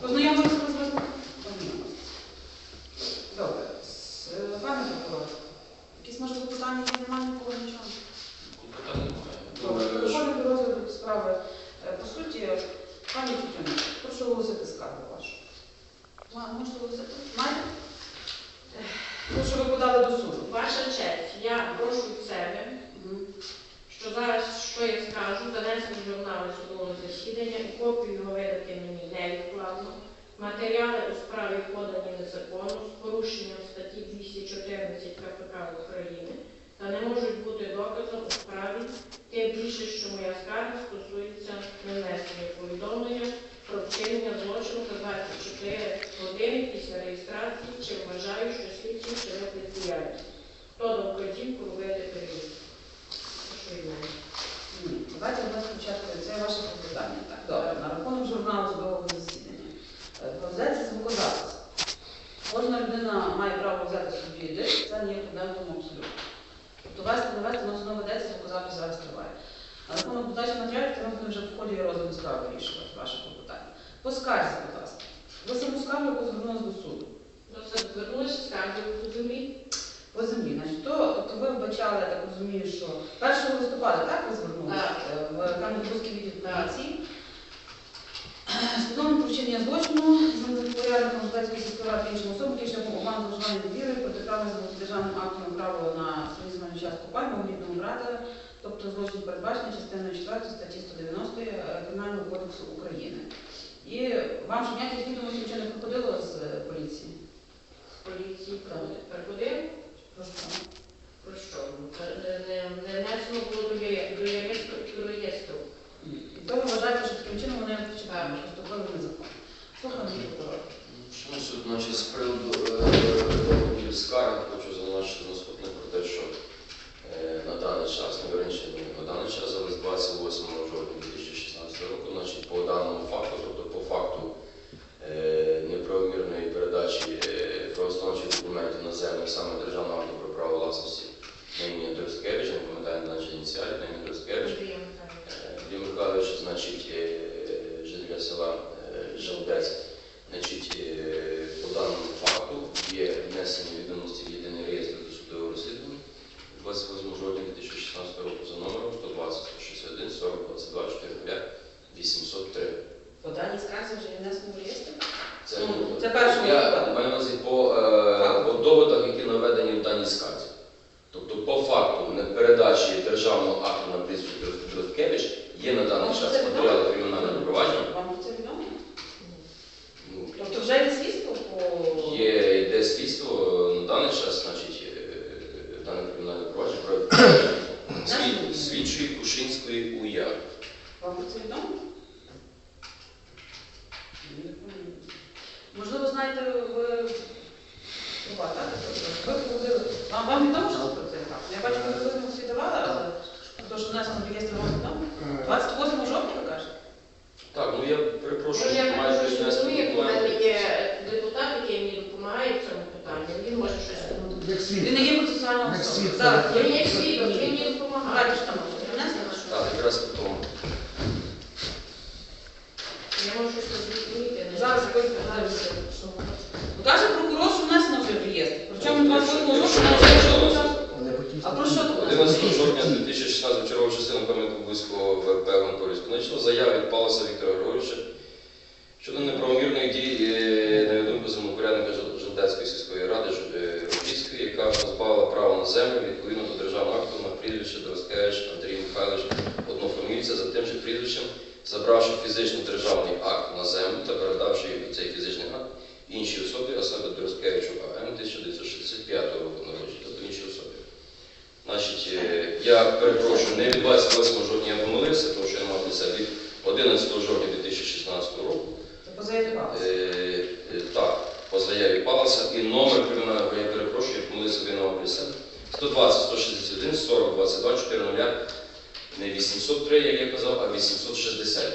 Познайомилися з висновком? Познайомилися. Добре. С- е, Пане прокурор, якісь можливо питання є? немає нікого нічого? Питань немає. Добре, Думаю, що переходимо до розгляду справи. Е, По суті, пані Тетяна, прошу оголосити скаргу вашу. Ма- Можете оголосити? Маєте? Е, То, що ви подали до суду. Ваша честь, я прошу від себе, Мгм. що зараз, що я скажу, занести судового засідання і копію видати мені невідкладно. Матеріали у справі подані незаконно з порушенням статті 214 КПК України та не можуть бути доказом у справі, тим більше, що моя скарга стосується нанесення повідомлення про вчинення злочину за 24 години після реєстрації, чи вважаю, що слідчий вчинив бездіяльність. Хто дав вказівку робити перевірку? Ні. Давайте у нас спочатку це ваше запитання. Так, добре. На рахунок журналу судового засідання. Е, Взяти звукозапис. Кожна людина має право взяти собі диск, це не є проблемом абсолютно. Тобто вести, не вести, воно знову ведеться, звукозапис зараз триває. На рахунок подачі матеріалів, це ми вже в ході розгляду справи вирішувати ваше питання. По скарзі, будь ласка. Ви саму скаргу, звернулися до суду. Це звернулися по землі. По землі. Значить, то, то ви вбачали, я так розумію, що 1 листопада, так ви звернулися. Е, в Кам'янський відділ поліції. Про вчинення злочину з ждацької сільської ради іншим особам, які шляхом обману зловживання довіри, протиправне з державним актом право на свою земельну частку пальму, рідного брата, тобто злочин передбачений частиною 4 статті 190 е, Кримінального кодексу України. І вам ж ніяких відомостей нічого не приходило з е, поліції? З поліції приходив. Про що? Про що? Ну, не, не, не внесено було до є- до реєстру. До реєстру. І то ви вважаєте, що таким чином вони читають, що вступили в незаконно. Слухаємо прокурора. Шановні суд, значить, з приводу е, скарги хочу зазначити наступне про те, що е, на даний час, не верніше не на даний час, але з 28 жовтня 2016 року, значить, по даному факту, тобто по факту е, неправомірної передачі е, правоустановчих документів на землю саме державного акту про право власності на ім'я Дроскевич, не ім'я Дроскевич, Андрій Михайлович. Значить, е, жителя села е, значить, е, по даному факту є внесені відомості в єдиний реєстр досудового розслідування 28 жовтня 2016 року за номером 120 161 40 22 45 803. По даній скарзі вже внесено в реєстр? Це, Ну, ну, це перший я випадок. маю на увазі по, е, по доводах, які наведені в даній скарзі. Тобто, по факту не передачі державного акту на прізвище Дроткевич є на даний час матеріали кримінального провадження. Вам про це відомо? Ну, Тобто вже є слідство по... Є йде слідство на даний час, значить, е, дане кримінальне провадження про слід- слідчої Кушинської УЯ. Вам про це відомо? Можливо, знаєте, ви... Люба, так? Ви проводили... Вам, вам відомо, що це? Я бачу, ви висновок всі давали, але то, що в реєстр, вам відомо? 28 жовтня, ви кажете? Так, ну я Ну, перепрошую, я майже внести розумію, у мене є депутат, який мені допомагає в цьому питанні. Він може щось. Як Він не світ. є процесуальним Як. Зараз, Він є свідок, він мені допомагає. Там? Так, якраз по тому. Я можу щось розуміти. Зараз якось 19 жовтня 2016 чергову частину комітету близько ВП Гонкорівського заява від Паласа Віктора Григоровича щодо неправомірної дії, е, на думку самопорядника Жолдецької сільської ради е, Рубівської, яка позбавила право на землю відповідно до державного акту на прізвище Дороскевич Андрій Михайлович однофамільця за тим же прізвищем, забравши фізично державний акт на землю та передавши цей фізичний акт іншій особі, особи Дроскевич. Я перепрошую, не від 28 жовтня я помилився, тому що я десь від 11 жовтня 2016 року. Е, е, Так, по заяві Паласа і номер кримінального, я перепрошую, я помилився, на для 120, 161, 40, 22, 400, не 803, як я казав, а 863.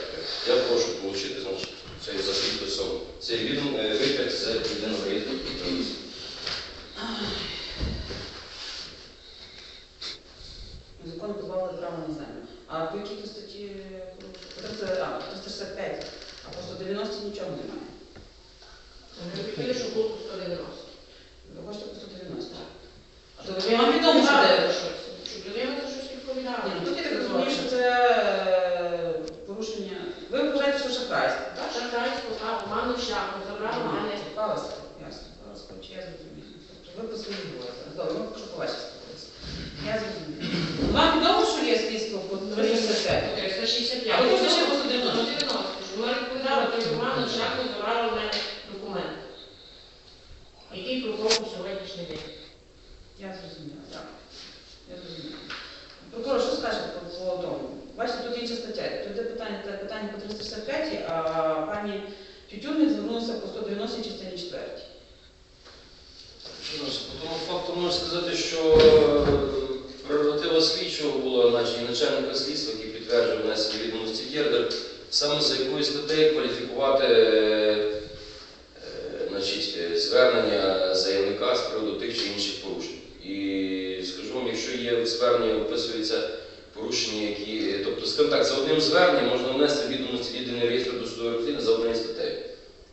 Я прошу отримати, значить, цей за підписом. Цей відом, е, з єдиного реєстру підписів. Закон позбавили права на землю. А по якій то статті порушили? По 300, а, по 365, а по 190 нічого немає. Вони хотіли, щоб було 190. Ви хочете по 190? А то Щоб вам відомо, що відповідали де? за щось. Щоб людина за щось відповідала. Ні, ну тут я так розумію, що це е, порушення. Ви вважаєте, що шахрайство, так? Шахрайство, так, обману в мене. Палець, ясно, зрозумію. Тобто ви по своїй говорите. Добре, ми що по вашій спілкуємося. Я зрозумію. Вам відомо, що є слідство по 365? 365. А ви хочете ще по 190? 190. Щоб ми відповідали, то обману шляхом забрали в мене документ. Який прокурор у сьогоднішній день. Я зрозуміла, так. Я зрозуміла. Прокурор, що скажете по, по тому? Бачите, тут інша стаття. Тут є питання, те питання по 365, а пані Тютюрник звернулася по 190 частині 4. По тому факту можна сказати, що е, прерогатива слідчого була, наче начальника слідства, який підтверджує внесення відомості в ЄРДР, саме за якою статтею кваліфікувати е, е, значить, звернення заявника з приводу тих чи інших порушень. І скажу вам, якщо є в зверненні описується порушення, які. Тобто, скажімо так, за одним зверненням можна внести відомості в єдиний реєстр досудових розслідувань за однією статтею.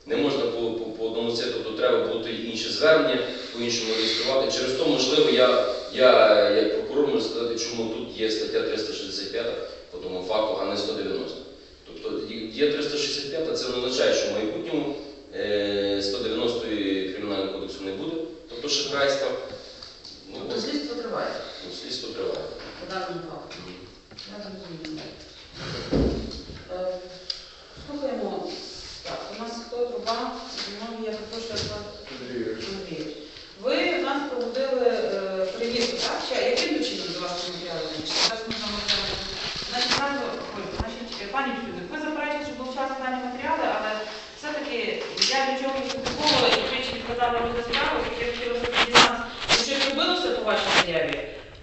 Не можна по, по, по одному це, тобто треба бути інші звернення, по-іншому реєструвати. Через то, можливо, я, я як прокурор можу сказати, чому тут є стаття 365 по тому факту, а не 190. Тобто є 365, це не означає, що в майбутньому е, 190 кримінального кодексу не буде, тобто шахрайства. Ну, Тобто слідство триває ну, слідство триває. По даному факту. Я зрозуміла. Е, Слухаємо. Так, у нас хто труба? Знову я запрошую вас. Андрійович. Ви в нас проводили е, перевірку, так? Чи яким би чином до вашого матеріалу? Зараз ми там розглянемо. Значить, зразу, ой, значить, е, пані Тюдик, ви заперечуєте, що долучалися дані матеріали, але все-таки я до чого їх критикувала і тричі відказала до справи, і я хотіла запитати нас, чи щось робилося по вашій заяві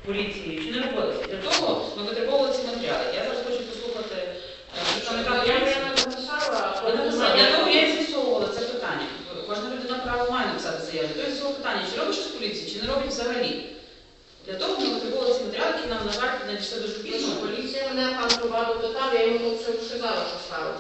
поліції, чи не робилося? Для того ми витребовували ці матеріали. Я зараз хочу послухати е, представника Я поліції. не написала, а Ви написали, потім- я того я і з'ясовувала це питання. Кожна людина право має написати заяву. То є цього питання, чи робить щось поліції, чи не роблять взагалі. Для того ми витребували ці матеріали, які нам, на жаль, надійшли дуже Пізно, поліція мене пан Трубаду питав, я йому це сказала, що стало.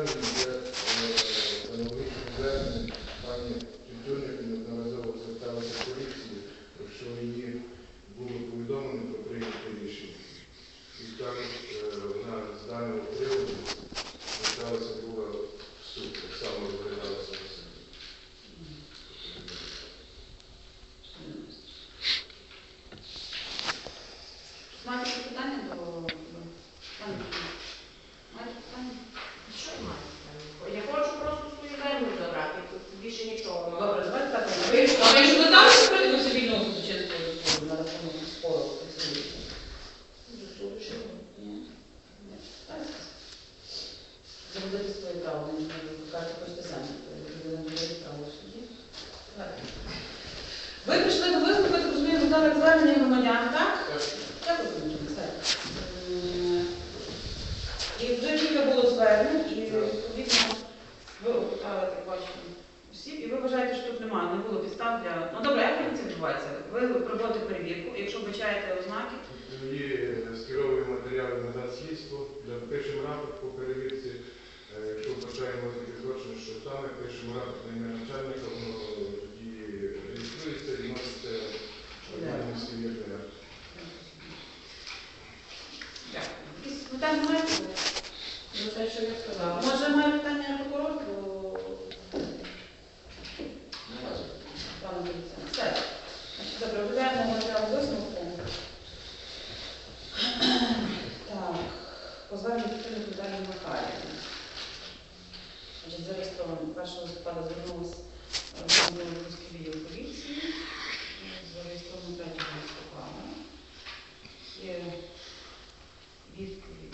даному зверненню є аналогічне Декілька було звернень і відповідно ви е, так і ви вважаєте, що тут немає, не було підстав для. Ну добре, як він це відбувається? Ви проводите перевірку, якщо вбачаєте ознаки. Тобто тоді е, скеровує матеріали назад слідство, пишемо рапорт по перевірці, е, якщо вбачаємо такі злочини, що саме, пишемо рапорт на ім'я начальника, воно тоді реєструється про те, що я сказала. Може, має питання прокурор, бо пане Дивіться. Добре, видаємо матеріал висновку. Так, позбавлення дитини Богдані Михайлівни. Значить, зареєстровано 1 листопада звернулася в е, Білоруський відділ поліції. Зареєстровано 3 листопада. Є відповідь.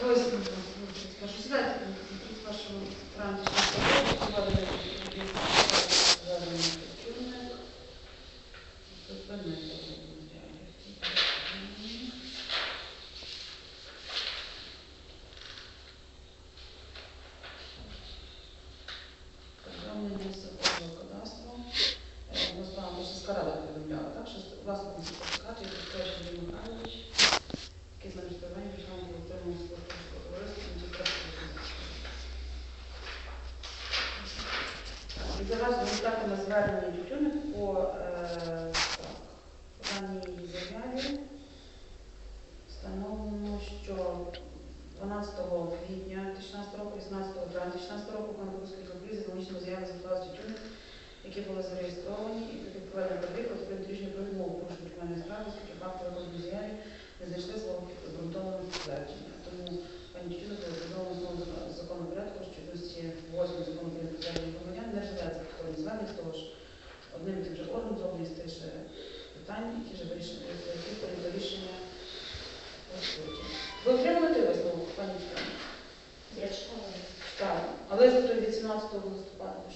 31 травня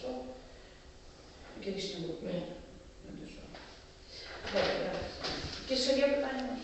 αυτό. Και τις συνεργοποιεί. Δεν το ζω. Και σε δύο πετάνε.